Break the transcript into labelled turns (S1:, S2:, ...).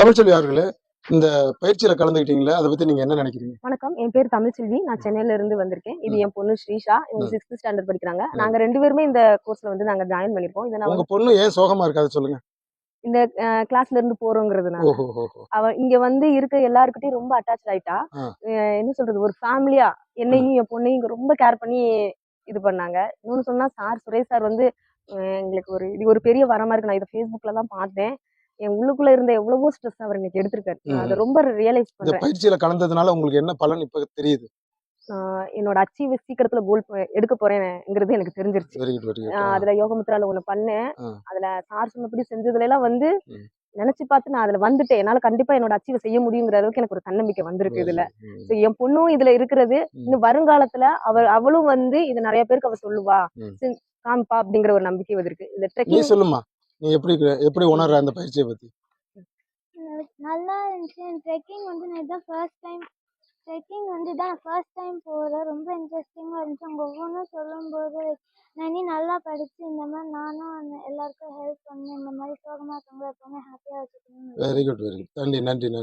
S1: தமிழ்ச்செல்வி அவர்களே இந்த பயிற்சியில கலந்துக்கிட்டீங்களே அதை பத்தி நீங்க என்ன நினைக்கிறீங்க?
S2: வணக்கம். என் பேர் தமிழ்செல்வி நான் சென்னையில இருந்து வந்திருக்கேன். இது என் பொண்ணு ஸ்ரீஷா. இவங்க. சிக்ஸ்த் ஸ்டாண்டர்ட் படிக்கிறாங்க. நாங்க ரெண்டு பேருமே இந்த கோர்ஸ்ல வந்து நாங்க ஜாயின் பண்ணிருக்கோம். இதை
S1: உங்க பொண்ணு ஏன் சோகமா இருக்காது சொல்லுங்க.
S2: இந்த கிளாஸ்ல இருந்து போறோங்கிறதுனால. அவ இங்க வந்து இருக்க எல்லாருக்கிட்டையும் ரொம்ப அட்டாச் ஆயிட்டா. என்ன சொல்றது? ஒரு ஃபேமிலியா என்னையும் என் பொண்ணையும் இங்க ரொம்ப கேர் பண்ணி இது பண்ணாங்க. இன்னொன்னு சொன்னா சார் சுரேஷ் சார் வந்து எங்களுக்கு ஒரு இது ஒரு பெரிய வரமா இருக்கு. நான் இதை ஃபேஸ்புக்ல தான் பார்த்தேன். என் உள்ளுக்குள்ள இருந்த எவ்வளவோ ஸ்ட்ரெஸ் அவர் இன்னைக்கு எடுத்திருக்காரு. அதை ரொம்ப ரியலைஸ் பண்றேன்.
S1: பயிற்சியில கலந்ததுனால உங்களுக்கு என்ன பலன் இப்ப தெரியுது?
S2: என்னோட அச்சீவ் சீக்கிரத்துல கோல் எடுக்க போறேங்கிறது எனக்கு தெரிஞ்சிருச்சு. அதுல யோகமுத்ரால ஒண்ணு பண்ணேன். அதுல சார் சொன்னபடி செஞ்சதுல எல்லாம் வந்து. நினைச்சு பார்த்து நான் அதுல வந்துட்டேன். என்னால கண்டிப்பா என்னோட அச்சீவ் செய்ய முடியுங்கிற அளவுக்கு எனக்கு ஒரு தன்னம்பிக்கை வந்திருக்கு இதுல. So, என் பொண்ணும் இதுல இருக்கிறது. இன்னும் வருங்காலத்துல அவ அவளும் வந்து இது நிறைய பேருக்கு அவ சொல்லுவா. காமிப்பா அப்படிங்கிற ஒரு நம்பிக்கை வந்திருக்கு இந்த ட்ரெக்கிங்
S1: சொல்லுமா நீ எப்படி எப்படி உணர்ற அந்த பயிற்சியை பத்தி?
S3: நல்லா இருந்துச்சு. ட்ரெக்கிங் வந்து நான் இதான் ஃபர்ஸ்ட் டைம் ட்ரெக்கிங் வந்து இதான் ஃபர்ஸ்ட் டைம் போகிறேன் ரொம்ப இன்ட்ரெஸ்டிங்காக இருந்துச்சு. அவங்க ஒவ்வொன்றும் சொல்லும்போது நான் இனி நல்லா படித்து இந்த மாதிரி நானும் எல்லாருக்கும் ஹெல்ப் பண்ணேன் இந்த மாதிரி சோகமாக இருக்கவங்கள எப்பவுமே ஹாப்பியாக வச்சுக்கணும்
S1: வெரி குட் வெரி குட் நன்றி நன்றி நன்றி.